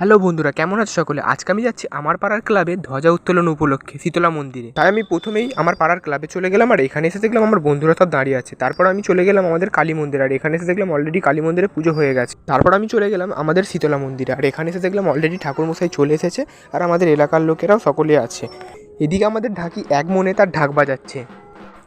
Hello বন্ধুরা, কেমন আছো সকলে? আজকে আমি যাচ্ছি আমার পাড়ার ক্লাবে ধ্বজা উত্তোলন উপলক্ষে, শীতলা মন্দিরে। তাই আমি প্রথমেই আমার পাড়ার ক্লাবে চলে গেলাম আর এখানে এসে দেখলাম আমার বন্ধুরা সব দাঁড়িয়ে আছে। তারপর আমি চলে গেলাম আমাদের কালী মন্দির আর এখানে এসে দেখলাম অলরেডি কালী মন্দিরে পুজো হয়ে গেছে। তারপর আমি চলে গেলাম আমাদের শীতলা মন্দিরে আর এখানে এসে দেখলাম অলরেডি ঠাকুরমশাই চলে এসেছে আর আমাদের এলাকার লোকেরাও সকলে আছে। এদিকে আমাদের ঢাকি এক মনে তার ঢাক বাজাচ্ছে।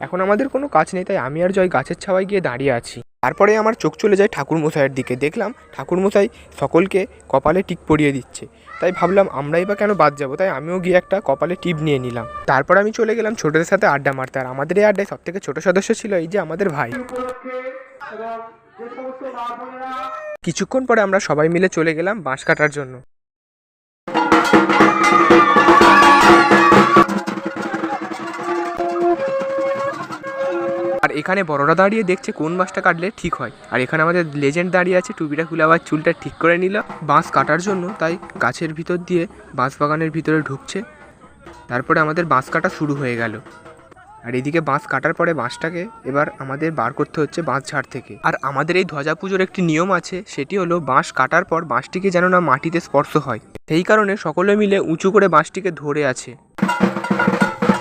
এখন আমাদের কোনো কাজ নেই, তাই আমি আর জয় গাছের ছাওয়ায় গিয়ে দাঁড়িয়ে আছি। তারপরে আমার চোখ চলে যায় ঠাকুরমশাইয়ের দিকে। দেখলাম ঠাকুরমশাই সকলকে কপালে টিপ পরিয়ে দিচ্ছে। তাই ভাবলাম, আমরাই বা কেন বাদ যাব? তাই আমিও গিয়ে একটা কপালে টিপ নিয়ে নিলাম। তারপর আমি চলে গেলাম ছোটদের সাথে আড্ডা মারতে। আর আমাদের এই আড্ডায় সব থেকে ছোট সদস্য ছিল এই যে আমাদের ভাই। কিছুক্ষণ পরে আমরা সবাই মিলে চলে গেলাম বাঁশ কাটার জন্য। এখানে বড়রা দাঁড়িয়ে দেখছে কোন বাঁশটা কাটলে ঠিক হয়। আর এখানে আমাদের লেজেন্ড দাঁড়িয়ে আছে, টুপিটা খুলে আবার চুলটা ঠিক করে নিল। বাঁশ কাটার জন্য তাই গাছের ভিতর দিয়ে বাঁশ বাগানের ভিতরে ঢুকছে। তারপরে আমাদের বাঁশ কাটা শুরু হয়ে গেল। আর এদিকে বাঁশ কাটার পরে বাঁশটাকে এবার আমাদের বার করতে হচ্ছে বাঁশ ঝাড় থেকে। আর আমাদের এই ধ্বজা পুজোর একটি নিয়ম আছে, সেটি হলো বাঁশ কাটার পর বাঁশটিকে যেন না মাটিতে স্পর্শ হয়। সেই কারণে সকলে মিলে উঁচু করে বাঁশটিকে ধরে আছে।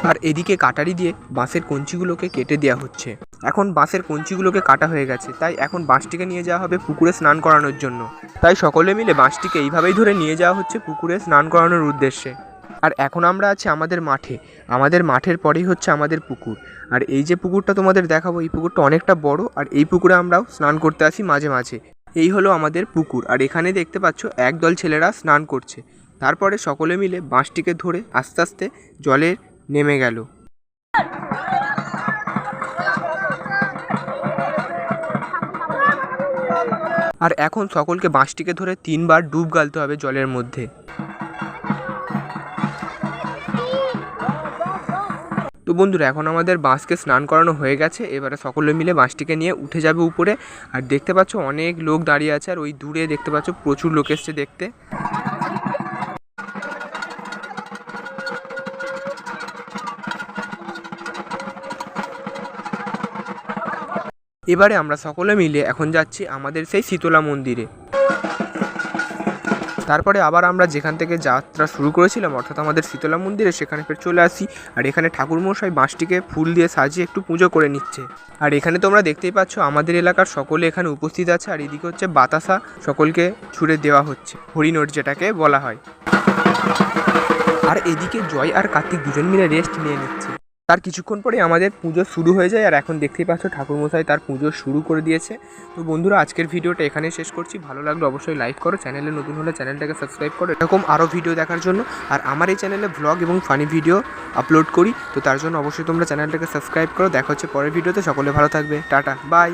আর এদিকে কাটারি দিয়ে বাঁশের কঞ্চিগুলোকে কেটে দেওয়া হচ্ছে। এখন বাঁশের কঞ্চিগুলোকে কাটা হয়ে গেছে, তাই এখন বাঁশটিকে নিয়ে যাওয়া হবে পুকুরে স্নান করানোর জন্য। তাই সকলে মিলে বাঁশটিকে এইভাবেই ধরে নিয়ে যাওয়া হচ্ছে পুকুরে স্নান করানোর উদ্দেশ্যে। আর এখন আমরা আছি আমাদের মাঠে। আমাদের মাঠের পরেই হচ্ছে আমাদের পুকুর। আর এই যে পুকুরটা তোমাদের দেখাবো, এই পুকুরটা অনেকটা বড়, আর এই পুকুরে আমরাও স্নান করতে আসি মাঝে মাঝে। এই হলো আমাদের পুকুর, আর এখানে দেখতে পাচ্ছ একদল ছেলেরা স্নান করছে। তারপরে সকলে মিলে বাঁশটিকে ধরে আস্তে আস্তে জলে নেমে গেল। আর এখন সকলকে বাঁশটিকে ধরে তিনবার ডুব গালতে হবে জলের মধ্যে। তো বন্ধুরা, এখন আমাদের বাঁশকে স্নান করানো হয়ে গেছে। এবারে সকলে মিলে বাঁশটিকে নিয়ে উঠে যাবে উপরে। আর দেখতে পাচ্ছ, অনেক লোক দাঁড়িয়ে আছে। আর ওই দূরে দেখতে পাচ্ছ, প্রচুর লোক এসছে দেখতে। এবারে আমরা সকলে মিলে এখন যাচ্ছি আমাদের সেই শীতলা মন্দিরে। তারপরে আবার আমরা যেখান থেকে যাত্রা শুরু করেছিলাম, অর্থাৎ আমাদের শীতলা মন্দিরে, সেখানে ফের চলে আসি। আর এখানে ঠাকুরমশাই বাঁশটিকে ফুল দিয়ে সাজিয়ে একটু পুজো করে নিচ্ছে। আর এখানে তোমরা দেখতেই পাচ্ছ, আমাদের এলাকার সকলে এখানে উপস্থিত আছে। আর এদিকে হচ্ছে বাতাসা সকলকে ছুড়ে দেওয়া হচ্ছে হরিণোট যেটাকে বলা হয়। আর এদিকে জয় আর কার্তিক দুজন মিলে রেস্ট নিয়ে নিচ্ছে। তার কিছুক্ষণ পরে আমাদের পুজো শুরু হয়ে যায় আর এখন দেখতেই পাচ্ছ ঠাকুরমশাই তার পুজো শুরু করে দিয়েছে। তো বন্ধুরা, আজকের ভিডিওটা এখানে শেষ করছি। ভালো লাগলে অবশ্যই লাইক করো, চ্যানেলে নতুন হলে চ্যানেলটাকে সাবস্ক্রাইব করো। এরকম আরও ভিডিও দেখার জন্য আর আমার এই চ্যানেলে ব্লগ এবং ফানি ভিডিও আপলোড করি। তো তার জন্য অবশ্যই তোমরা চ্যানেলটাকে সাবস্ক্রাইব করো। দেখা হচ্ছে পরের ভিডিওতে। সকলে ভালো থাকবে। Tata bye